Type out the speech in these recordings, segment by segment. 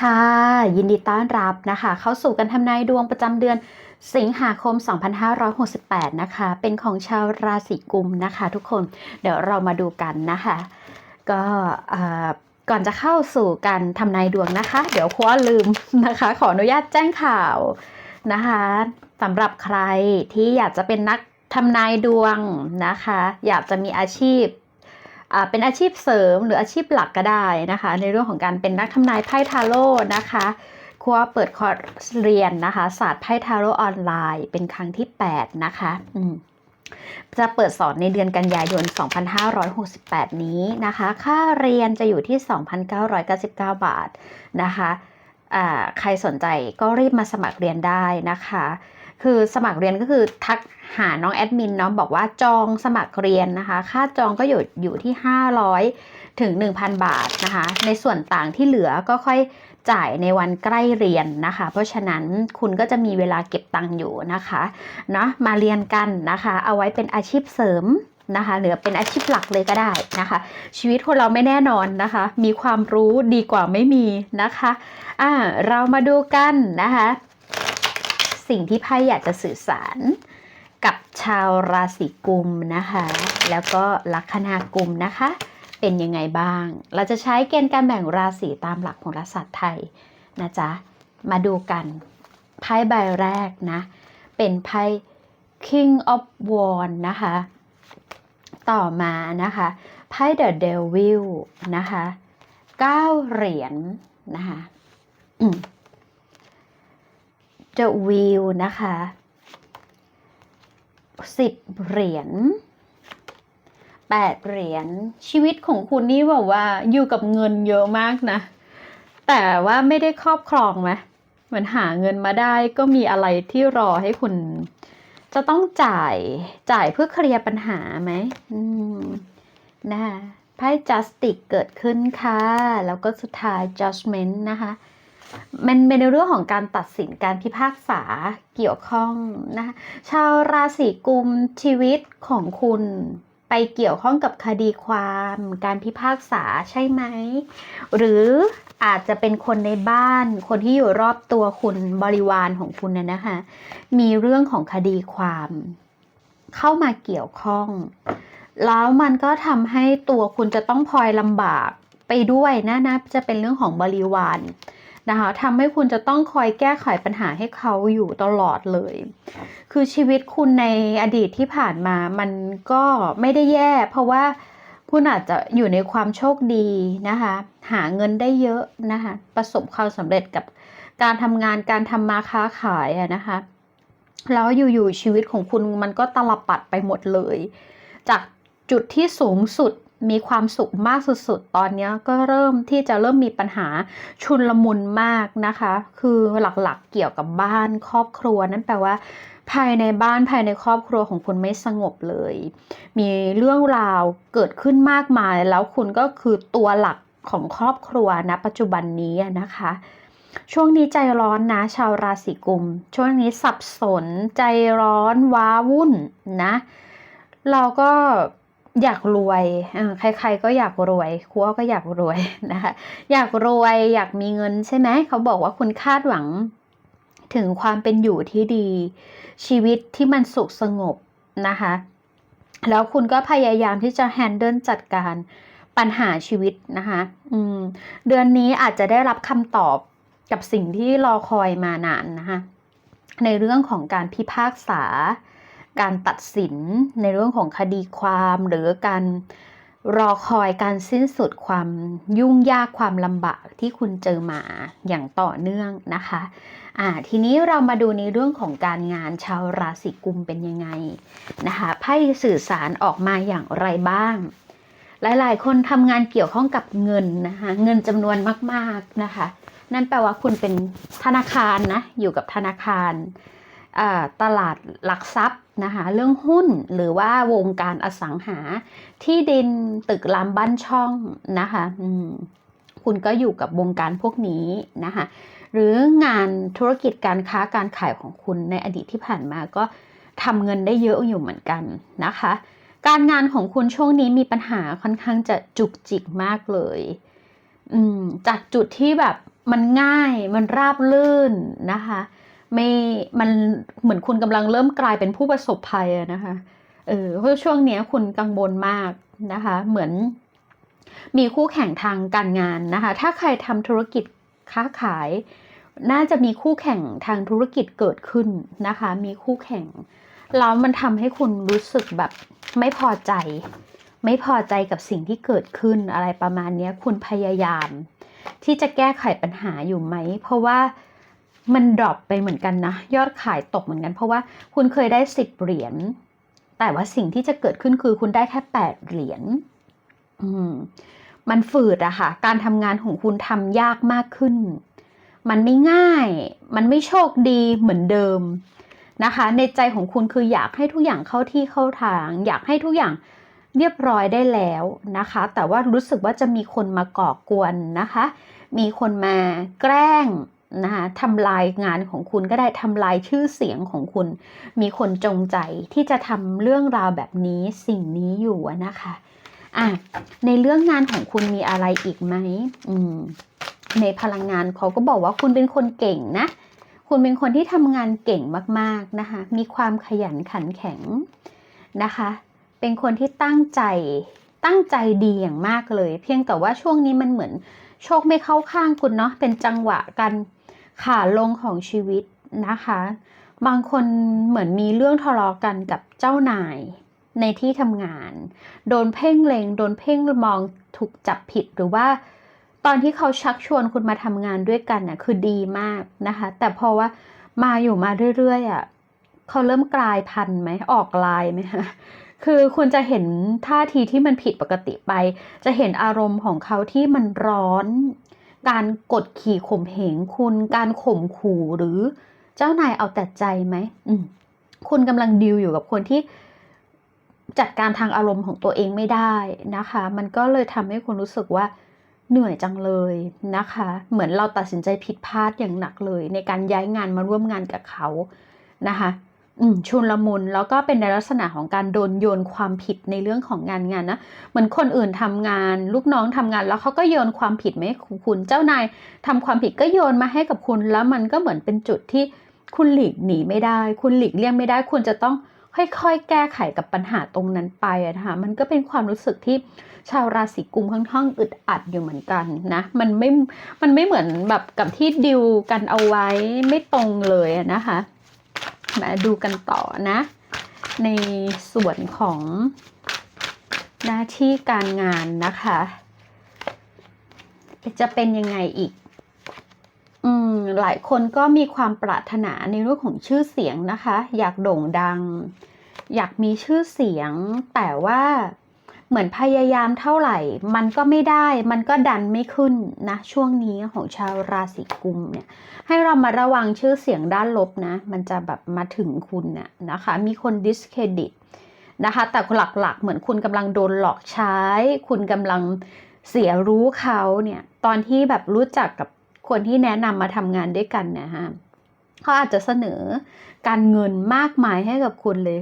ค่ะ ยินดีต้อนรับนะคะ เข้าสู่การทำนายดวงประจำเดือนสิงหาคม 2568 นะคะ เป็นของชาวราศีกุมนะคะทุกคน เดี๋ยวเรามาดูกันนะคะ ก็อ่อก่อนจะเข้าสู่การทำนายดวงนะคะ เดี๋ยวคว้าลืมนะคะ ขออนุญาตแจ้งข่าวนะคะสำหรับใครที่อยากจะเป็นนักทำนายดวงนะคะ อยากจะมีอาชีพ เป็นอาชีพเสริมหรืออาชีพหลักก็ได้นะคะ ในเรื่องของการเป็นนักทำนายไพ่ทาโร่นะคะครัวเปิดคอร์สเรียนนะคะ ศาสตร์ไพ่ทาโร่ออนไลน์ เป็นครั้งที่ 8 นะคะจะเปิดสอนในเดือนกันยายน 2568 นี้นะคะ ค่าเรียนจะอยู่ที่ 2,999 บาทนะคะอ่าใครสนใจก็รีบมาสมัครเรียนได้นะคะ คือสมัครเรียนก็คือทักหาน้องแอดมินเนาะบอกว่าจองสมัครเรียนนะคะ ค่าจองก็อยู่อยู่ที่ 500 ถึง 1,000 บาทนะคะ ในส่วนต่างที่เหลือก็ค่อยจ่ายในวันใกล้เรียนนะคะ เพราะฉะนั้นคุณก็จะมีเวลาเก็บตังค์อยู่นะคะเนาะมาเรียนกันนะคะ เอาไว้เป็นอาชีพเสริมนะคะหรือเป็นอาชีพหลักเลยก็ได้นะคะ ชีวิตคนเราไม่แน่นอนนะคะ มีความรู้ดีกว่าไม่มีนะคะอ่าเรามาดูกันนะคะ สิ่งที่ไพ่อยากจะสื่อสารกับชาวราศีกุมนะคะ แล้วก็ลัคนากุมนะคะ เป็นยังไงบ้าง เราจะใช้เกณฑ์การแบ่งราศีตามหลักของรัฐศาสตร์ไทยนะจ๊ะ มาดูกัน ไพ่ใบแรกนะ เป็นไพ่ King of Wands นะคะ ต่อมานะคะไพ่ The Devil นะคะ 9 เหรียญนะคะ The Wheel นะคะสิบเหรียญแปดเหรียญชีวิตของคุณนี่แบบว่าอยู่กับเงินเยอะมากนะ แต่ว่าไม่ได้ครอบครองไหมเหมือนหาเงินมาได้ก็มีอะไรที่รอให้คุณ จะต้องจ่ายจ่ายเพื่อเคลียร์ปัญหาไหมมนะคะไพ่ justice เกิดขึ้นค่ะ แล้วก็สุดท้าย judgment นะคะ มันเป็นเรื่องของการตัดสินการพิพากษาเกี่ยวข้องนะคะชาวราศีกุมชีวิตของคุณไปเกี่ยวข้องกับคดีความการพิพากษาใช่ไหม หรืออาจจะเป็นคนในบ้าน คนที่อยู่รอบตัวคุณบริวารของคุณนะนะคะ มีเรื่องของคดีความ เข้ามาเกี่ยวข้อง แล้วมันก็ทำให้ตัวคุณจะต้องพลอยลำบากไปด้วยนะนะจะเป็นเรื่องของบริวาร นะคะทำให้คุณจะต้องคอยแก้ไขปัญหาให้เขาอยู่ตลอดเลย คือชีวิตคุณในอดีตที่ผ่านมามันก็ไม่ได้แย่ เพราะว่าคุณอาจจะอยู่ในความโชคดีนะคะ หาเงินได้เยอะนะคะ ประสบความสำเร็จกับการทำงานการทำมาค้าขายอะนะคะแล้วอยู่ๆชีวิตของคุณมันก็ตลปัดไปหมดเลย จากจุดที่สูงสุด มีความสุขมากสุดๆ ตอนนี้ก็เริ่มที่จะเริ่มมีปัญหาชุนลมุนมากนะคะ คือหลักๆเกี่ยวกับบ้านครอบครัวนั่นแปลว่า ภายในบ้านภายในครอบครัวของคุณไม่สงบเลย มีเรื่องราวเกิดขึ้นมากมาย แล้วคุณก็คือตัวหลักของครอบครัวณปัจจุบันนี้นะคะ ช่วงนี้ใจร้อนนะชาวราศีกุม ช่วงนี้สับสนใจร้อนว้าวุ่นนะ เราก็ อยากรวยใคร ๆ ก็อยากรวยครัวก็อยากรวยนะคะ อยากรวยอยากมีเงินใช่ไหม เขาบอกว่าคุณคาดหวังถึงความเป็นอยู่ที่ดี ชีวิตที่มันสุขสงบนะคะ แล้วคุณก็พยายามที่จะแฮนเดิลจัดการปัญหาชีวิตนะคะเดือนนี้อาจจะได้รับคำตอบกับสิ่งที่รอคอยมานานนะคะ ในเรื่องของการพิพากษา การตัดสินในเรื่องของคดีความหรือการรอคอยการสิ้นสุดความยุ่งยากความลำบากที่คุณเจอมาอย่างต่อเนื่องนะคะอ่าทีนี้เรามาดูในเรื่องของการงานชาวราศีกุมเป็นยังไงนะคะไพ่สื่อสารออกมาอย่างไรบ้าง หลายๆ คนทำงานเกี่ยวข้องกับเงินนะคะเงินจำนวนมากๆนะคะ นั่นแปลว่าคุณเป็นธนาคารนะอยู่กับธนาคาร ตลาดหลักทรัพย์นะคะเรื่องหุ้นหรือว่าวงการอสังหา ที่ดินตึกรามบ้านช่องนะคะคุณก็อยู่กับวงการพวกนี้นะคะหรืองานธุรกิจการค้าการขายของคุณในอดีตที่ผ่านมาก็ทำเงินได้เยอะอยู่เหมือนกันนะคะ การงานของคุณช่วงนี้มีปัญหาค่อนข้างจะจุกจิกมากเลยจากจุดที่แบบมันง่ายมันราบลื่นนะคะ ไม่มันเหมือนคุณกำลังเริ่มกลายเป็นผู้ประสบภัยนะคะเออเพราะช่วงเนี้ยคุณกังวลมากนะคะ เหมือนมีคู่แข่งทางการงานนะคะ ถ้าใครทำธุรกิจค้าขาย น่าจะมีคู่แข่งทางธุรกิจเกิดขึ้นนะคะ มีคู่แข่ง แล้วมันทำให้คุณรู้สึกแบบไม่พอใจ ไม่พอใจกับสิ่งที่เกิดขึ้นอะไรประมาณเนี้ยคุณพยายาม ที่จะแก้ไขปัญหาอยู่ไหม เพราะว่า มันดรอปไปเหมือนกันนะ ยอดขายตกเหมือนกัน เพราะว่าคุณเคยได้สิบเหรียญ แต่ว่าสิ่งที่จะเกิดขึ้นคือคุณได้แค่แปดเหรียญอืมมันฝืดอะค่ะ การทำงานของคุณทำยากมากขึ้น มันไม่ง่าย มันไม่โชคดีเหมือนเดิมนะคะ ในใจของคุณคืออยากให้ทุกอย่างเข้าที่เข้าทาง อยากให้ทุกอย่างเรียบร้อยได้แล้วนะคะ แต่ว่ารู้สึกว่าจะมีคนมาก่อกวนนะคะ มีคนมาแกล้ง นะคะทำลายงานของคุณก็ได้ทำลายชื่อเสียงของคุณ มีคนจงใจที่จะทำเรื่องราวแบบนี้สิ่งนี้อยู่นะคะอะในเรื่องงานของคุณมีอะไรอีกไหมอืมในพลังงานเขาก็บอกว่าคุณเป็นคนเก่งนะ คุณเป็นคนที่ทำงานเก่งมากๆนะคะ มีความขยันขันแข็งนะคะ เป็นคนที่ตั้งใจตั้งใจดีอย่างมากเลย เพียงแต่ว่าช่วงนี้มันเหมือนโชคไม่เข้าข้างคุณเนาะเป็นจังหวะกัน ขาลงของชีวิตนะคะ บางคนเหมือนมีเรื่องทะเลาะกันกับเจ้านายในที่ทำงาน โดนเพ่งเลงโดนเพ่งมองถูกจับผิดหรือว่าตอนที่เขาชักชวนคุณมาทำงานด้วยกันน่ะคือดีมากนะคะ แต่พอว่ามาอยู่มาเรื่อยๆอะเขาเริ่มกลายพันธุ์ไหมออกลายไหมคะคือคุณจะเห็นท่าทีที่มันผิดปกติไป จะเห็นอารมณ์ของเขาที่มันร้อน การกดขี่ข่มเหงคุณ การข่มขู่หรือเจ้านายเอาแต่ใจไหมมคุณกำลังดิวอยู่กับคนที่จัดการทางอารมณ์ของตัวเองไม่ได้นะคะ มันก็เลยทำให้คุณรู้สึกว่าเหนื่อยจังเลยนะคะ เหมือนเราตัดสินใจผิดพลาดอย่างหนักเลย ในการย้ายงานมาร่วมงานกับเขานะคะ ชุนละมุนแล้วก็เป็นในลักษณะของการโดนโยนความผิดในเรื่องของงานงานนะเหมือนคนอื่นทำงาน ลูกน้องทำงานแล้วเขาก็โยนความผิดมาให้คุณ เจ้านายทำความผิดก็โยนมาให้กับคุณ แล้วมันก็เหมือนเป็นจุดที่คุณหลีกหนีไม่ได้ คุณหลีกเลี่ยงไม่ได้ คุณจะต้องค่อยๆ แก้ไขกับปัญหาตรงนั้นไปนะคะมันก็เป็นความรู้สึกที่ชาวราศีกุมค่อนข้างอึดอัดอยู่เหมือนกันนะ มันไม่ มันไม่เหมือนแบบกับที่ดิวกันเอาไว้ไม่ตรงเลยนะคะ มาดูกันต่อนะ ในส่วนของหน้าที่การงานนะคะ จะเป็นยังไงอีกอืมหลายคนก็มีความปรารถนาในเรื่องของชื่อเสียงนะคะ อยากโด่งดัง อยากมีชื่อเสียงแต่ว่า เหมือนพยายามเท่าไหร่ มันก็ไม่ได้ มันก็ดันไม่ขึ้นนะช่วงนี้ของชาวราศีกุมเนี่ย ให้เรามาระวังชื่อเสียงด้านลบนะ มันจะแบบมาถึงคุณน่ะนะคะ มีคน discredit นะคะ แต่หลักๆ เหมือนคุณกำลังโดนหลอกใช้ คุณกำลังเสียรู้เขาเนี่ย ตอนที่แบบรู้จักกับคนที่แนะนำมาทำงานด้วยกันเนี่ยฮะเขาอาจจะเสนอการเงินมากมายให้กับคุณเลย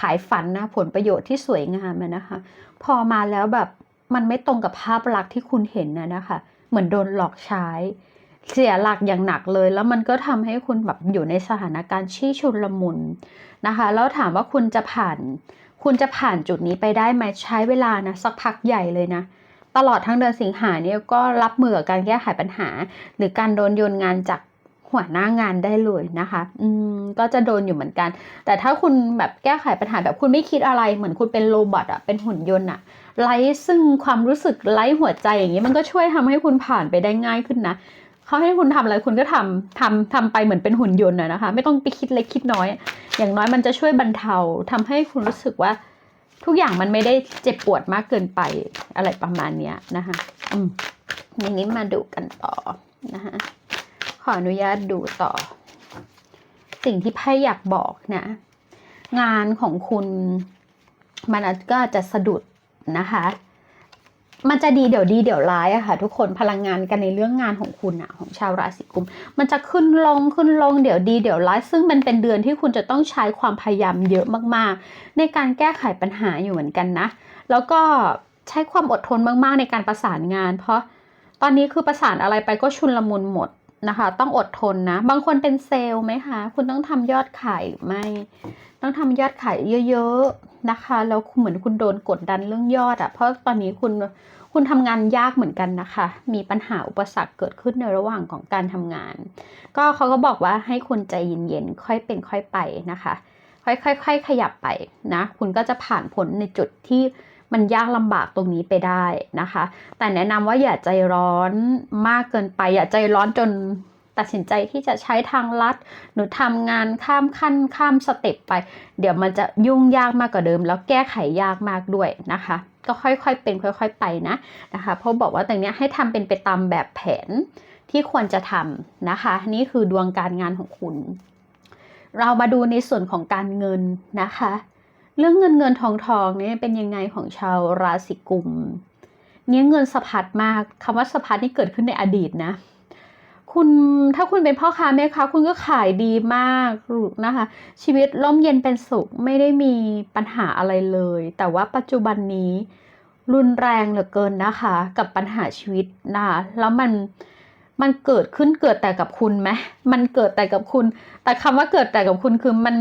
ขายฝันนะผลประโยชน์ที่สวยงามนะคะ พอมาแล้วแบบมันไม่ตรงกับภาพลักษณ์ที่คุณเห็นนะนะคะ เหมือนโดนหลอกใช้ เสียหลักอย่างหนักเลย แล้วมันก็ทำให้คุณแบบอยู่ในสถานการณ์ชี้ชุนลมุนนะคะ แล้วถามว่าคุณจะผ่าน คุณจะผ่านจุดนี้ไปได้ไหมใช้เวลานะสักพักใหญ่เลยนะตลอดทั้งเดือนสิงหาเนี่ยก็รับมือกับการแก้ไขปัญหา หรือการโดนโยนงานจาก หัวหน้างานได้เลยนะคะ อืม ก็จะโดนอยู่เหมือนกัน แต่ถ้าคุณแบบแก้ไขปัญหาแบบคุณไม่คิดอะไร เหมือนคุณเป็นโรบอทอะเป็นหุ่นยนต์อะไร้ซึ่งความรู้สึกไร้หัวใจอย่างนี้มันก็ช่วยทำให้คุณผ่านไปได้ง่ายขึ้นนะเขาให้คุณทำอะไรคุณก็ทำทำทำไปเหมือนเป็นหุ่นยนต์อะนะคะ ไม่ต้องไปคิดเล็กคิดน้อย อย่างน้อยมันจะช่วยบรรเทาทำให้คุณรู้สึกว่า ทุกอย่างมันไม่ได้เจ็บปวดมากเกินไปอะไรประมาณเนี้ยนะคะ อืมทีนี้มาดูกันต่อนะคะ ขออนุญาตดูต่อ สิ่งที่ไพ่อยากบอกนะ งานของคุณมันก็จะสะดุดนะคะ มันจะดีเดี๋ยวดีเดี๋ยวร้ายอะค่ะ ทุกคนพลังงานกันในเรื่องงานของคุณอะของชาวราศีกุม มันจะขึ้นลงขึ้นลงเดี๋ยวดีเดี๋ยวร้าย ซึ่งมันเป็นเดือนที่คุณจะต้องใช้ความพยายามเยอะมากๆ ในการแก้ไขปัญหาอยู่เหมือนกันนะ แล้วก็ใช้ความอดทนมากๆในการประสานงาน เพราะตอนนี้คือประสานอะไรไปก็ชุนละมุนหมด นะคะ ต้องอดทนนะ บางคนเป็นเซลล์ไหมคะ คุณต้องทำยอดขายหรือไม่ ต้องทำยอดขายเยอะๆนะคะ แล้วเหมือนคุณโดนกดดันเรื่องยอดอะ่ะเพราะตอนนี้คุณคุณทำงานยากเหมือนกันนะคะ มีปัญหาอุปสรรคเกิดขึ้นในระหว่างของการทำงาน ก็เขาก็บอกว่าให้คุณใจเย็นๆ ค่อยเป็นค่อยไปนะคะ ค่อยๆขยับไปนะ คุณก็จะผ่านพ้นในจุดที่ มันยากลำบากตรงนี้ไปได้นะคะ แต่แนะนำว่าอย่าใจร้อนมากเกินไป อย่าใจร้อนจนตัดสินใจที่จะใช้ทางลัดหรือทำงานข้ามขั้นข้ามสเต็ปไป เดี๋ยวมันจะยุ่งยากมากกว่าเดิม แล้วแก้ไขยากมากด้วยนะคะ ก็ค่อยๆเป็นค่อยๆไปนะนะคะ เพราะบอกว่าตรงนี้ให้ทำเป็นไปตามแบบแผนที่ควรจะทำนะคะ นี่คือดวงการงานของคุณ เรามาดูในส่วนของการเงินนะคะ เรื่องเงินเงินทองทองเนี่ยเป็นยังไงของชาวราศีกุมเนี่ยเงินสะพัดมากคำว่าสะพัดนี่เกิดขึ้นในอดีตนะ คุณถ้าคุณเป็นพ่อค้าแม่ค้าคุณก็ขายดีมากนะคะ ชีวิตร่มเย็นเป็นสุขไม่ได้มีปัญหาอะไรเลย แต่ว่าปัจจุบันนี้รุนแรงเหลือเกินนะคะ กับปัญหาชีวิตนะะแล้วมันมันเกิดขึ้นเกิดแต่กับคุณไหมมันเกิดแต่กับคุณ แต่คำว่าเกิดแต่กับคุณคือมัน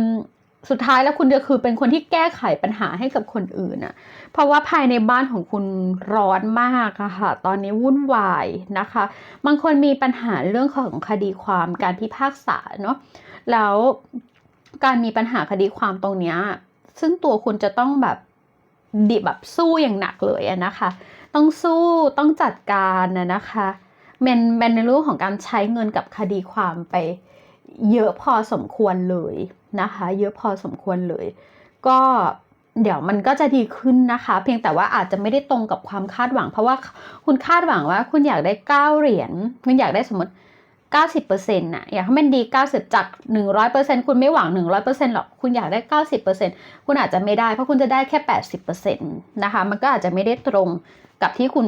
สุดท้ายแล้วคุณจะคือเป็นคนที่แก้ไขปัญหาให้กับคนอื่นอะเพราะว่าภายในบ้านของคุณร้อนมากอะค่ะ ตอนนี้วุ่นวายนะคะ บางคนมีปัญหาเรื่องของคดีความการพิพากษาเนาะ แล้วการมีปัญหาคดีความตรงเนี้ย ซึ่งตัวคุณจะต้องแบบดิแบบสู้อย่างหนักเลยอะนะคะ ต้องสู้ต้องจัดการนะนะคะเป็นเป็นในเรื่องของการใช้เงินกับคดีความไป เยอะพอสมควรเลยนะคะ เยอะพอสมควรเลย ก็เดี๋ยวมันก็จะดีขึ้นนะคะ เพียงแต่ว่าอาจจะไม่ได้ตรงกับความคาดหวัง เพราะว่าคุณคาดหวังว่าคุณอยากได้เก้าเหรียญคุณอยากได้สมมติ 90%น่ะอยากให้มันดี 90 จาก 100%คุณไม่หวัง 100%หรอกคุณอยากได้ 90%คุณอาจจะไม่ได้เพราะคุณจะได้แค่ 80%นะคะมันก็อาจจะไม่ได้ตรงกับที่คุณ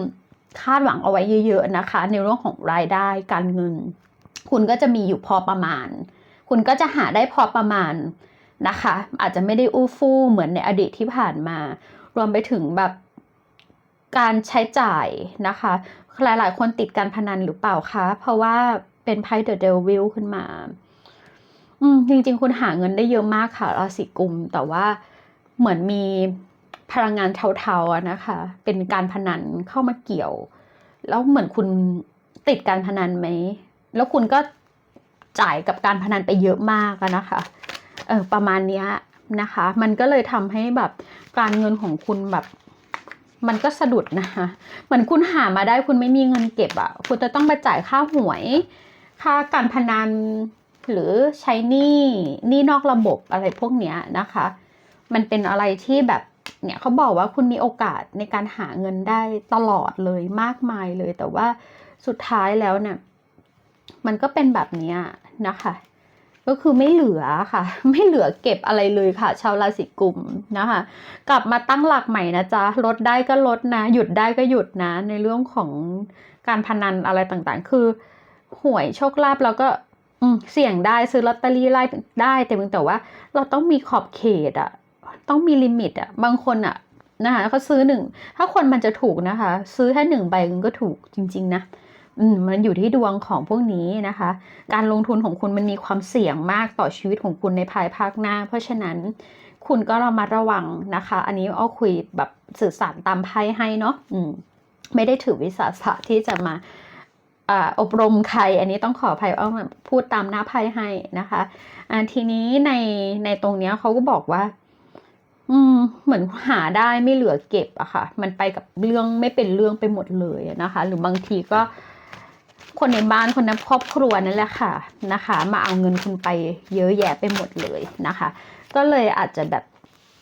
คาดหวังเอาไว้เยอะ ๆ นะคะ ในเรื่องของรายได้การเงิน คุณก็จะมีอยู่พอประมาณ คุณก็จะหาได้พอประมาณนะคะ อาจจะไม่ได้อู้ฟู่เหมือนในอดีตที่ผ่านมา รวมไปถึงแบบการใช้จ่ายนะคะ หลายๆ คนติดการพนันหรือเปล่าคะ เพราะว่าเป็นไพ่เดอะเดวิลขึ้นมาอืมจริงๆ คุณหาเงินได้เยอะมากค่ะราศีกุม แต่ว่าเหมือนมีพลังงานเทาๆนะคะ เป็นการพนันเข้ามาเกี่ยว แล้วเหมือนคุณติดการพนันไหม แล้วคุณก็จ่ายกับการพนันไปเยอะมากนะคะเออประมาณเนี้ยนะคะ มันก็เลยทำให้แบบการเงินของคุณแบบมันก็สะดุดนะคะเหมือนคุณหามาได้คุณไม่มีเงินเก็บอะ่ะ คุณจะต้องไปจ่ายค่าหวย ค่าการพนันหรือใช้หนี้หนี้นอกระบบอะไรพวกเนี้ยนะคะ มันเป็นอะไรที่แบบเนี่ยเขาบอกว่าคุณมีโอกาสในการหาเงินได้ตลอดเลยมากมายเลย แต่ว่าสุดท้ายแล้วเนี่ย มันก็เป็นแบบนี้นะคะ ก็คือไม่เหลือค่ะ ไม่เหลือเก็บอะไรเลยค่ะ ชาวราศีกุมนะคะ กลับมาตั้งหลักใหม่นะจ๊ะลดได้ก็ลดนะ หยุดได้ก็หยุดนะ ในเรื่องของการพนันอะไรต่างๆ คือหวยโชคลาภเราก็เสี่ยงได้ซื้อลอตเตอรี่ไล่ได้แต่เพียงแต่ว่าเราต้องมีขอบเขตอะต้องมีลิมิตอะบางคนอะนะคะเขาซื้อหนึ่งถ้าคนมันจะถูกนะคะ ซื้อแค่หนึ่งใบก็ถูกจริง ๆ นะ มันอยู่ที่ดวงของพวกนี้นะคะ การลงทุนของคุณมันมีความเสี่ยงมากต่อชีวิตของคุณในภายภาคหน้า เพราะฉะนั้นคุณก็ระมัดระวังนะคะ อันนี้อ้อคุยแบบสื่อสารตามไพ่ให้เนาะอืมไม่ได้ถือวิสาสะที่จะมาอบรมใคร อันนี้ต้องขออภัยอ้อพูดตามหน้าไพ่ให้นะคะอ่าทีนี้ในในตรงเนี้ยเขาก็บอกว่า อืม เหมือนหาได้ไม่เหลือเก็บอะค่ะ มันไปกับเรื่องไม่เป็นเรื่องไปหมดเลยนะคะ หรือบางทีก็ คนในบ้านคนในครอบครัวนั่นแหละค่ะนะคะ มาเอาเงินคุณไปเยอะแยะไปหมดเลยนะคะ ก็เลยอาจจะแบบ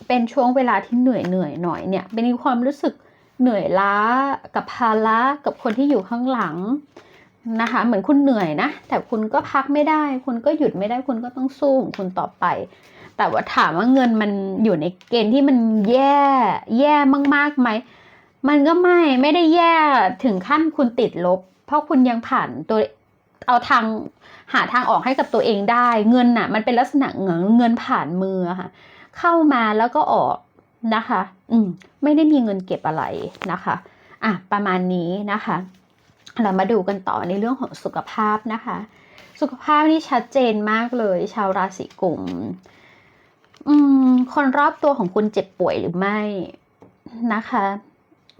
เป็นช่วงเวลาที่เหนื่อยเหนื่อยหน่อยเนี่ยเป็นความรู้สึกเหนื่อยล้ากับภาระกับคนที่อยู่ข้างหลังนะคะ เหมือนคุณเหนื่อยนะ แต่คุณก็พักไม่ได้ คุณก็หยุดไม่ได้คุณก็ต้องสู้ของคุณต่อไป แต่ว่าถามว่าเงินมันอยู่ในเกณฑ์ที่มันแย่แย่มากๆไหมมันก็ไม่ไม่ได้แย่ถึงขั้นคุณติดลบ เพราะคุณยังผ่านตัวเอาทางหาทางออกให้กับตัวเองได้ เงินน่ะ มันเป็นลักษณะเงินเงินผ่านมือค่ะ เข้ามาแล้วก็ออกนะคะ อืมไม่ได้มีเงินเก็บอะไรนะคะ อะประมาณนี้นะคะ เรามาดูกันต่อในเรื่องของสุขภาพนะคะ สุขภาพนี่ชัดเจนมากเลย ชาวราศีกุมอืมคนรอบตัวของคุณเจ็บป่วยหรือไม่นะคะ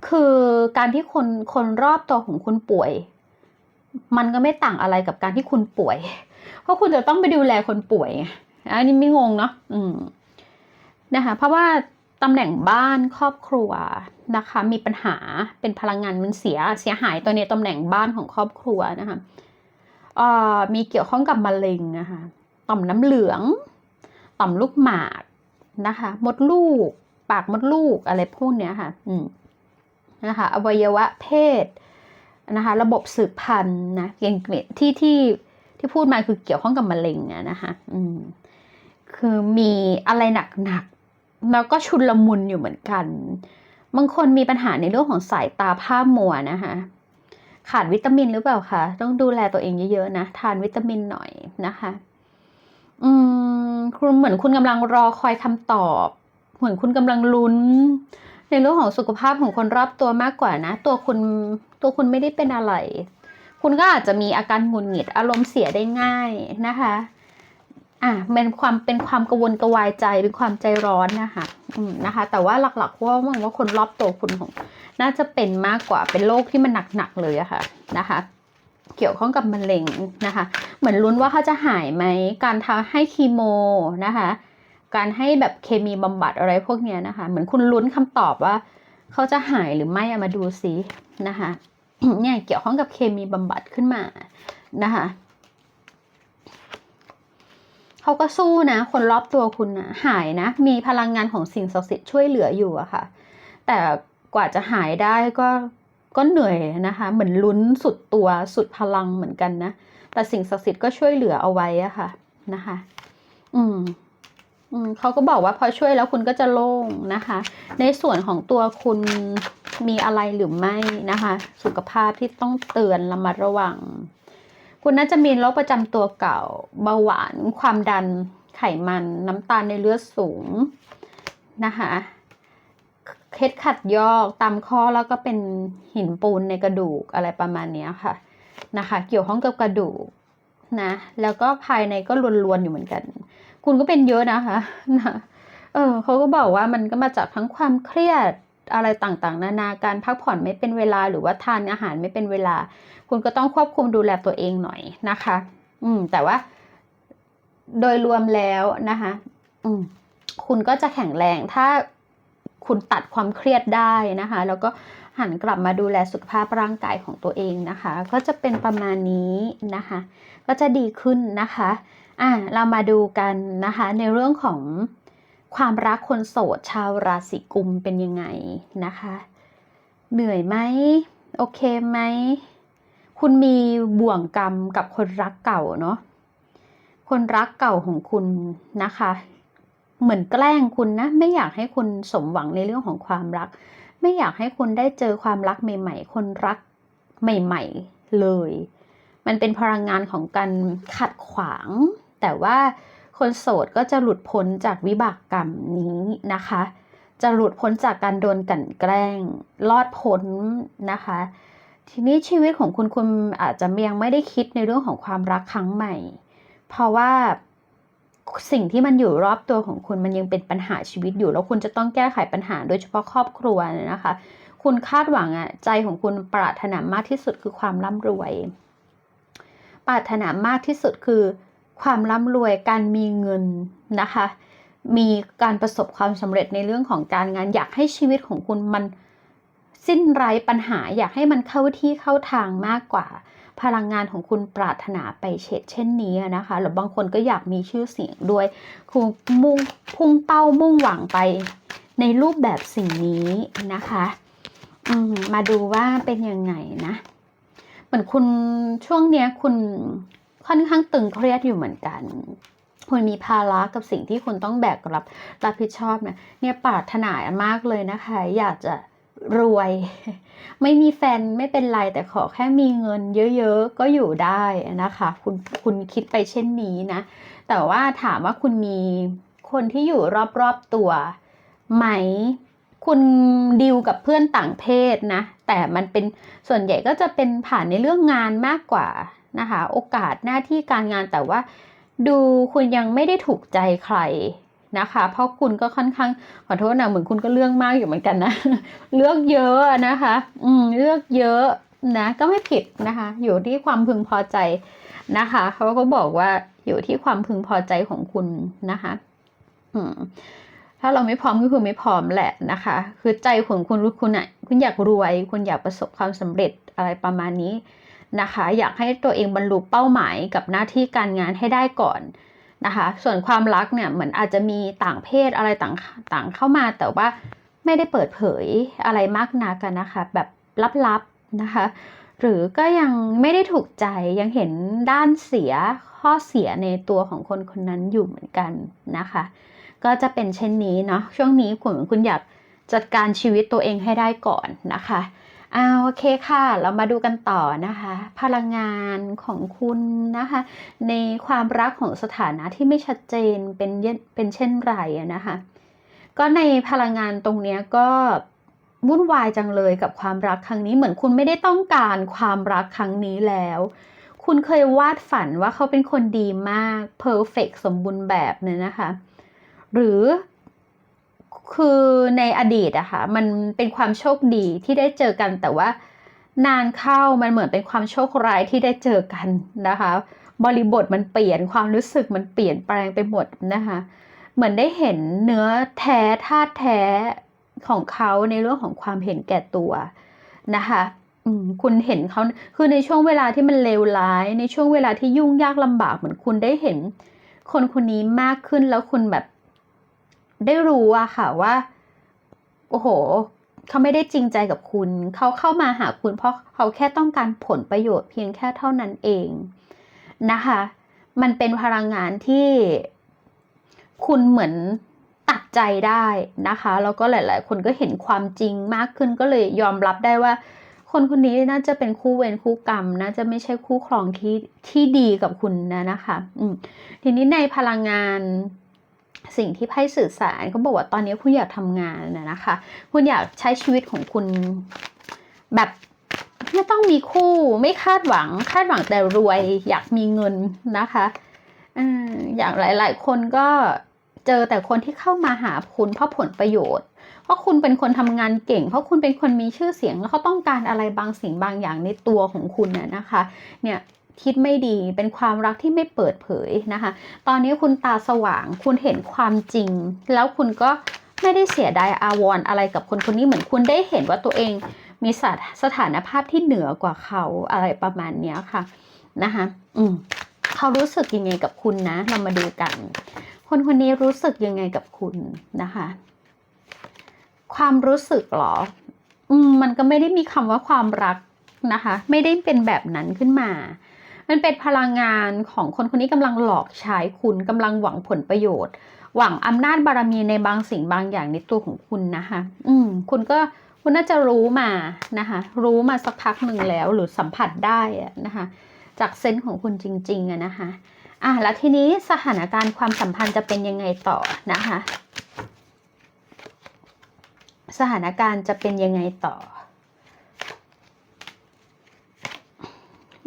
คือการที่คนคนรอบตัวของคุณป่วย มันก็ไม่ต่างอะไรกับการที่คุณป่วย เพราะคุณจะต้องไปดูแลคนป่วยอันนี้ไม่งงเนาะอืมนะคะเพราะว่าตำแหน่งบ้านครอบครัวนะคะมีปัญหาเป็นพลังงานมันเสียเสียหายตัวเนี้ยตำแหน่งบ้านของครอบครัวนะคะเอ่อมีเกี่ยวข้องกับมะเร็งนะคะต่อมน้ำเหลือง ต่อมลูกหมากนะคะมดลูก ปากมดลูกอะไรพวกเนี้ยค่ะอืมนะคะอวัยวะเพศ นะคะระบบสืบพันธุ์นะเกี่ยวที่ที่ที่พูดมาคือเกี่ยวข้องกับมะเร็งอะนะคะอืมคือมีอะไรหนักๆแล้วก็ชุนละมุนอยู่เหมือนกัน บางคนมีปัญหาในเรื่องของสายตาผ้ามัวนะคะขาดวิตามินหรือเปล่าคะต้องดูแลตัวเองเยอะๆนะทานวิตามินหน่อยนะคะ อืมคุณเหมือนคุณกำลังรอคอยคำตอบ เหมือนคุณกำลังลุ้น ในเรื่องของสุขภาพของคนรอบตัวมากกว่านะ ตัวคุณตัวคุณไม่ได้เป็นอะไร คุณก็อาจจะมีอาการหงุดหงิดอารมณ์เสียได้ง่ายนะคะอะเป็นความเป็นความกระวนกระวายใจเป็นความใจร้อนนะคะอืมนะคะ แต่ว่าหลักๆว่ามองว่าคนรอบตัวคุณของน่าจะเป็นมากกว่าเป็นโรคที่มันหนักๆเลยอะค่ะนะคะ เกี่ยวข้องกับมะเร็งนะคะ เหมือนลุ้นว่าเขาจะหายไหมการทำให้คีโมนะคะ การให้แบบเคมีบำบัดอะไรพวกเนี้ยนะคะ เหมือนคุณลุ้นคำตอบว่า เขาจะหายหรือไม่ามาดูซินะคะเนี่ยเกี่ยวข้องกับเคมีบำบัดขึ้นมานะคะเขาก็สู้นะ คนรอบตัวคุณนะหายนะ มีพลังงานของสิ่งศักดิ์สิทธิ์ช่วยเหลืออยู่อะค่ะ แต่กว่าจะหายได้ก็ก็เหนื่อยนะคะ เหมือนลุ้นสุดตัวสุดพลังเหมือนกันนะ แต่สิ่งศักดิ์สิทธิ์ก็ช่วยเหลือเอาไว้อะค่ะนะคะ อืม เขาก็บอกว่าพอช่วยแล้วคุณก็จะโล่งนะคะ ในส่วนของตัวคุณมีอะไรหรือไม่นะคะ สุขภาพที่ต้องเตือนระมัดระวัง คุณน่าจะมีโรคประจำตัวเก่าเบาหวานความดันไขมันน้ำตาลในเลือดสูงนะคะเคล็ดขัดยอกตามข้อแล้วก็เป็นหินปูนในกระดูกอะไรประมาณนี้ค่ะนะคะ เกี่ยวข้องกับกระดูกนะแล้วก็ภายในก็ลวนๆอยู่เหมือนกัน คุณก็เป็นเยอะนะคะนะเออเขาก็บอกว่ามันก็มาจากทั้งความเครียดอะไรต่างๆ นานาการพักผ่อนไม่เป็นเวลาหรือว่าทานอาหารไม่เป็นเวลา คุณก็ต้องควบคุมดูแลตัวเองหน่อยนะคะ อืม แต่ว่า โดยรวมแล้วนะคะ อืม คุณก็จะแข็งแรงถ้าคุณตัดความเครียดได้นะคะ แล้วก็หันกลับมาดูแลสุขภาพร่างกายของตัวเองนะคะ ก็จะเป็นประมาณนี้นะคะ ก็จะดีขึ้นนะคะ อะเรามาดูกันนะคะในเรื่องของความรักคนโสดชาวราศีกุมเป็นยังไงนะคะ เหนื่อยไหมโอเคไหม คุณมีบ่วงกรรมกับคนรักเก่าเนาะคนรักเก่าของคุณนะคะ เหมือนแกล้งคุณนะ ไม่อยากให้คุณสมหวังในเรื่องของความรัก ไม่อยากให้คุณได้เจอความรักใหม่ ๆ คนรักใหม่ ๆเลย มันเป็นพลังงานของการขัดขวาง แต่ว่าคนโสดก็จะหลุดพ้นจากวิบากกรรมนี้นะคะ จะหลุดพ้นจากการโดนกลั่นแกล้ง รอดพ้นนะคะ ทีนี้ชีวิตของคุณคุณอาจจะยังไม่ได้คิดในเรื่องของความรักครั้งใหม่ เพราะว่าสิ่งที่มันอยู่รอบตัวของคุณมันยังเป็นปัญหาชีวิตอยู่ แล้วคุณจะต้องแก้ไขปัญหาโดยเฉพาะครอบครัวนะคะ คุณคาดหวังอะใจของคุณปรารถนามากที่สุดคือความร่ำรวย ปรารถนามากที่สุดคือ ความร่ำรวยการมีเงินนะคะ มีการประสบความสำเร็จในเรื่องของการงาน อยากให้ชีวิตของคุณมันสิ้นไร้ปัญหา อยากให้มันเข้าที่เข้าทางมากกว่า พลังงานของคุณปรารถนาไปเช่นเช่นนี้นะคะหรือบางคนก็อยากมีชื่อเสียงด้วยคุณมุ่งพุ่งเป้ามุ่งหวังไปในรูปแบบสิ่งนี้นะคะมมาดูว่าเป็นยังไงนะ เหมือนคุณช่วงเนี้ยคุณ ค่อนข้างตึงเครียดอยู่เหมือนกันคุณมีภาระกับสิ่งที่คุณต้องแบกรับรับผิดชอบนะเนี่ยปรารถนามากเลยนะคะ อยากจะรวย ไม่มีแฟนไม่เป็นไรแต่ขอแค่มีเงินเยอะๆ ก็อยู่ได้นะคะ คุณคุณคิดไปเช่นนี้นะ แต่ว่าถามว่าคุณมีคนที่อยู่รอบๆตัวไหมคุณดิวกับเพื่อนต่างเพศนะ แต่มันเป็นส่วนใหญ่ก็จะเป็นผ่านในเรื่องงานมากกว่า นะคะ โอกาสหน้าที่การงานแต่ว่า ดูคุณยังไม่ได้ถูกใจใครนะคะ เพราะคุณก็ค่อนข้างขอโทษนะเหมือนคุณก็เรื่องมากอยู่เหมือนกันนะ เลือกเยอะนะคะ อืมเลือกเยอะนะ ก็ไม่ผิดนะคะ อยู่ที่ความพึงพอใจนะคะเขาก็บอกว่าอยู่ที่ความพึงพอใจของคุณนะคะ อืมถ้าเราไม่พร้อมก็คือไม่พร้อมแหละนะคะ คือใจของคุณรู้คุณอะคุณอยากรวย คุณอยากประสบความสำเร็จอะไรประมาณนี้ นะคะ อยากให้ตัวเองบรรลุเป้าหมายกับหน้าที่การงานให้ได้ก่อนนะคะ ส่วนความรักเนี่ยเหมือนอาจจะมีต่างเพศอะไรต่างต่างเข้ามา แต่ว่าไม่ได้เปิดเผยอะไรมากนักกันนะคะ แบบลับๆนะคะ หรือก็ยังไม่ได้ถูกใจยังเห็นด้านเสียข้อเสียในตัวของคนคนนั้นอยู่เหมือนกันนะคะ ก็จะเป็นเช่นนี้เนาะช่วงนี้คุณคุณอยากจัดการชีวิตตัวเองให้ได้ก่อนนะคะ อาโอเคค่ะ เรามาดูกันต่อนะคะ พลังงานของคุณนะคะ ในความรักของสถานะที่ไม่ชัดเจนเป็นเยเป็นเช่นไรอะนะคะ ก็ในพลังงานตรงเนี้ยก็วุ่นวายจังเลยกับความรักครั้งนี้เหมือนคุณไม่ได้ต้องการความรักครั้งนี้แล้ว คุณเคยวาดฝันว่าเขาเป็นคนดีมากเพอร์เฟกสมบูรณ์แบบเนี่ยนะคะ หรือ คือในอดีตอะค่ะมันเป็นความโชคดีที่ได้เจอกัน แต่ว่านานเข้ามันเหมือนเป็นความโชคร้ายที่ได้เจอกันนะคะ บริบทมันเปลี่ยนความรู้สึกมันเปลี่ยนแปลงไปหมดนะคะ เหมือนได้เห็นเนื้อแท้ธาตุแท้ของเขาในเรื่องของความเห็นแก่ตัวนะคะคุณเห็นเขาคือในช่วงเวลาที่มันเลวร้าย ในช่วงเวลาที่ยุ่งยากลำบากเหมือนคุณได้เห็น คนคนนี้มากขึ้นแล้วคุณแบบ ได้รู้อะค่ะว่า โอ้โห เขาไม่ได้จริงใจกับคุณ เขาเข้ามาหาคุณเพราะเขาแค่ต้องการผลประโยชน์เพียงแค่เท่านั้นเองนะคะ มันเป็นพลังงานที่คุณเหมือนตัดใจได้นะคะ แล้วก็หลาย ๆ คนก็เห็นความจริงมากขึ้นก็เลยยอมรับได้ว่า คนคนนี้น่าจะเป็นคู่เวรคู่กรรม น่าจะไม่ใช่คู่ครองที่ที่ดีกับคุณนะนะคะอืมทีนี้ในพลังงาน สิ่งที่ไพ่สื่อสารเขาบอกว่าตอนนี้คุณอยากทำงานนะนะคะ คุณอยากใช้ชีวิตของคุณแบบไม่ต้องมีคู่ไม่คาดหวัง คาดหวังแต่รวย อยากมีเงินนะคะอย่างหลาย ๆ คนก็เจอแต่คนที่เข้ามาหาคุณเพราะผลประโยชน์ เพราะคุณเป็นคนทำงานเก่ง เพราะคุณเป็นคนมีชื่อเสียงแล้วเขาต้องการอะไรบางสิ่งบางอย่างในตัวของคุณน่ะนะคะ เนี่ย คิดไม่ดี เป็นความรักที่ไม่เปิดเผยนะคะ ตอนนี้คุณตาสว่างคุณเห็นความจริง แล้วคุณก็ไม่ได้เสียดายอาวรณ์อะไรกับคนคนนี้เหมือนคุณได้เห็นว่าตัวเองมีสถสถานภาพที่เหนือกว่าเขาอะไรประมาณนี้ค่ะนะคะอืมเขารู้สึกยังไงกับคุณนะ เรามาดูกัน คนคนนี้รู้สึกยังไงกับคุณนะคะ ความรู้สึกหรอ อืมมันก็ไม่ได้มีคำว่าความรักนะคะ ไม่ได้เป็นแบบนั้นขึ้นมา มันเป็นพลังงานของคนคนนี้กำลังหลอกใช้คุณกำลังหวังผลประโยชน์ หวังอำนาจบารมีในบางสิ่งบางอย่างในตัวของคุณนะคะ อืม คุณก็คุณน่าจะรู้มานะคะ รู้มาสักพักหนึ่งแล้วหรือสัมผัสได้นะคะ จากเซนส์ของคุณจริงๆอะนะคะ อะแล้วทีนี้สถานการณ์ความสัมพันธ์จะเป็นยังไงต่อนะคะ สถานการณ์จะเป็นยังไงต่อ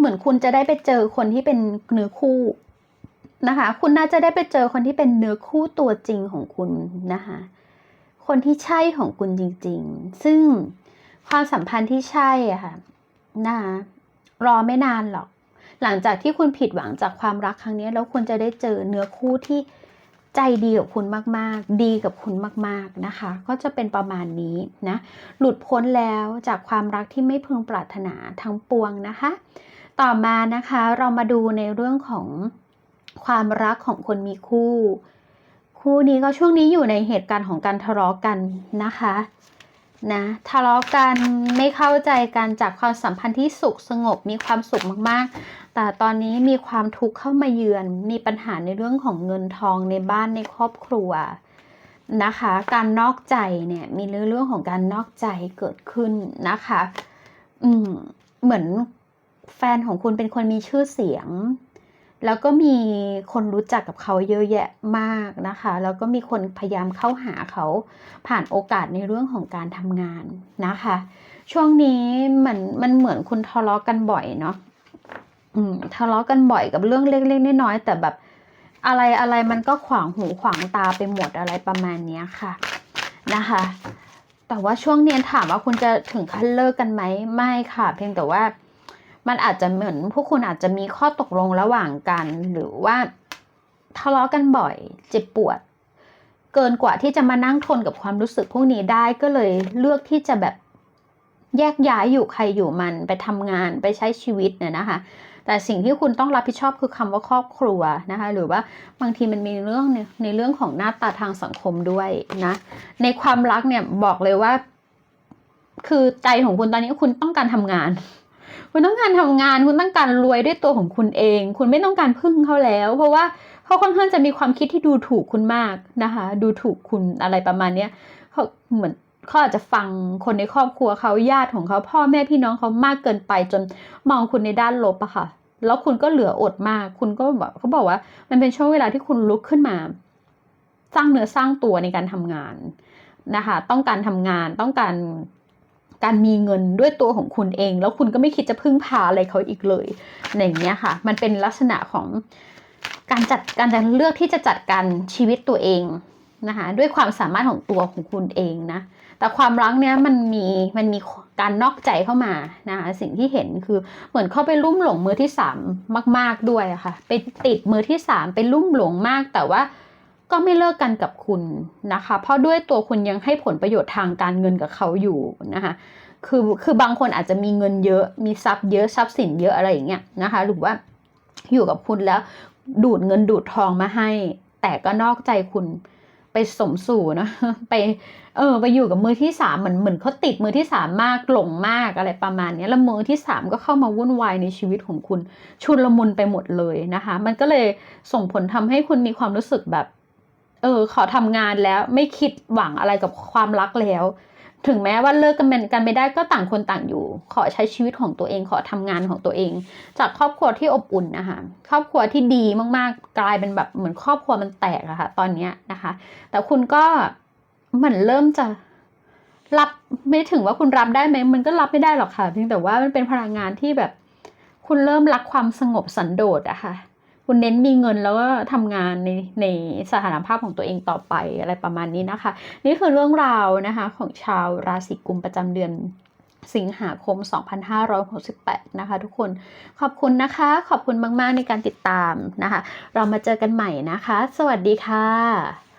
เหมือนคุณจะได้ไปเจอคนที่เป็นเนื้อคู่นะคะ คุณน่าจะได้ไปเจอคนที่เป็นเนื้อคู่ตัวจริงของคุณนะคะ คนที่ใช่ของคุณจริง ๆ ซึ่งความสัมพันธ์ที่ใช่อะค่ะนะคะรอไม่นานหรอก หลังจากที่คุณผิดหวังจากความรักครั้งนี้ แล้วคุณจะได้เจอเนื้อคู่ที่ใจดีกับคุณมากๆ ดีกับคุณมากๆนะคะ ก็จะเป็นประมาณนี้นะ หลุดพ้นแล้วจากความรักที่ไม่พึงปรารถนาทั้งปวงนะคะ ต่อมานะคะเรามาดูในเรื่องของความรักของคนมีคู่ คู่นี้ก็ช่วงนี้อยู่ในเหตุการณ์ของการทะเลาะกันนะคะนะทะเลาะกันไม่เข้าใจกันจากความสัมพันธ์ที่สุขสงบมีความสุขมากๆ แต่ตอนนี้มีความทุกข์เข้ามาเยือน มีปัญหาในเรื่องของเงินทองในบ้านในครอบครัวนะคะ การนอกใจเนี่ยมีเรื่องของการนอกใจเกิดขึ้นนะคะ อืมเหมือน แฟนของคุณเป็นคนมีชื่อเสียง แล้วก็มีคนรู้จักกับเขาเยอะแยะมากนะคะ แล้วก็มีคนพยายามเข้าหาเขาผ่านโอกาสในเรื่องของการทำงานนะคะ ช่วงนี้มันมันเหมือนคุณทะเลาะกันบ่อยเนาะอืมทะเลาะกันบ่อยกับเรื่องเล็กๆน้อยๆแต่แบบอะไรอะไรมันก็ขวางหูขวางตาไปหมดอะไรประมาณนี้ค่ะนะคะ แต่ว่าช่วงเนี้ยถามว่าคุณจะถึงขั้นเลิกกันไหมไม่ค่ะ เพียงแต่ว่า มันอาจจะเหมือนพวกคุณอาจจะมีข้อตกลงระหว่างกัน หรือว่าทะเลาะกันบ่อย เจ็บปวด เกินกว่าที่จะมานั่งทนกับความรู้สึกพวกนี้ได้ก็เลยเลือกที่จะแบบแยกย้ายอยู่ใครอยู่มันไปทำงานไปใช้ชีวิตเนี่ยนะคะ แต่สิ่งที่คุณต้องรับผิดชอบคือคำว่าครอบครัวนะคะ หรือว่าบางทีมันมีเรื่องในในเรื่องของหน้าตาทางสังคมด้วยนะ ในความรักเนี่ยบอกเลยว่า คือใจของคุณตอนนี้คุณต้องการทำงาน คุณต้องการทำงาน คุณต้องการรวยด้วยตัวของคุณเอง คุณไม่ต้องการพึ่งเขาแล้ว เพราะว่าเขาค่อนข้างจะมีความคิดที่ดูถูกคุณมากนะคะ ดูถูกคุณอะไรประมาณเนี้ยเขาเหมือนเขาอาจจะฟังคนในครอบครัวเขาญาติของเขาพ่อแม่พี่น้องเขามากเกินไปจนมองคุณในด้านลบอะค่ะ แล้วคุณก็เหลืออดมาก คุณก็แบบเขาบอกว่า มันเป็นช่วงเวลาที่คุณลุกขึ้นมา สร้างเนื้อสร้างตัวในการทำงานนะคะ ต้องการทำงานต้องการ การมีเงินด้วยตัวของคุณเอง แล้วคุณก็ไม่คิดจะพึ่งพาอะไรเขาอีกเลยอย่างเงี้ยค่ะ มันเป็นลักษณะของการจัดการเลือกที่จะจัดการชีวิตตัวเองนะคะด้วยความสามารถของตัวของคุณเองนะแต่ความรักเนี้ยมันมีมันมีการนอกใจเข้ามานะคะสิ่งที่เห็นคือเหมือนเข้าไปลุ่มหลงมือที่สามมาก ๆด้วยอะค่ะไปติดมือที่สามไปลุ่มหลงมากแต่ว่า ก็ไม่เลิกกันกับคุณนะคะ เพราะด้วยตัวคุณยังให้ผลประโยชน์ทางการเงินกับเขาอยู่นะคะคือคือบางคนอาจจะมีเงินเยอะมีทรัพย์เยอะทรัพย์สินเยอะอะไรอย่างเงี้ยนะคะหรือว่าอยู่กับคุณแล้วดูดเงินดูดทองมาให้ แต่ก็นอกใจคุณไปสมสู่นะไปเออไปอยู่กับมือที่สามเหมือนเหมือนเขาติดมือที่สามมากหลงมากอะไรประมาณนี้แล้วมือที่สามก็เข้ามาวุ่นวายในชีวิตของคุณชุนละมุนไปหมดเลยนะคะ มันก็เลยส่งผลทำให้คุณมีความรู้สึกแบบ เออขอทำงานแล้วไม่คิดหวังอะไรกับความรักแล้ว ถึงแม้ว่าเลิกกันเป็นกันไม่ได้ก็ต่างคนต่างอยู่ ขอใช้ชีวิตของตัวเองขอทำงานของตัวเอง จากครอบครัวที่อบอุ่นนะคะครอบครัวที่ดีมากๆ กลายเป็นแบบเหมือนครอบครัวมันแตกอะค่ะ ตอนเนี้ยนะคะ แต่คุณก็เหมือนเริ่มจะรับไม่ถึงว่าคุณรับได้ไหมมันก็รับไม่ได้หรอกค่ะ เพียงแต่ว่ามันเป็นพลังงานที่แบบ คุณเริ่มรักความสงบสันโดษอะค่ะ คุณเน้นมีเงินแล้วก็ทำงานในในสถานภาพของตัวเองต่อไปอะไรประมาณนี้นะคะ นี่คือเรื่องราวนะคะของชาวราศีกุมประจำเดือนสิงหาคม 2568 นะคะทุกคน ขอบคุณนะคะ ขอบคุณมาก ๆ ในการติดตามนะคะ เรามาเจอกันใหม่นะคะ สวัสดีค่ะ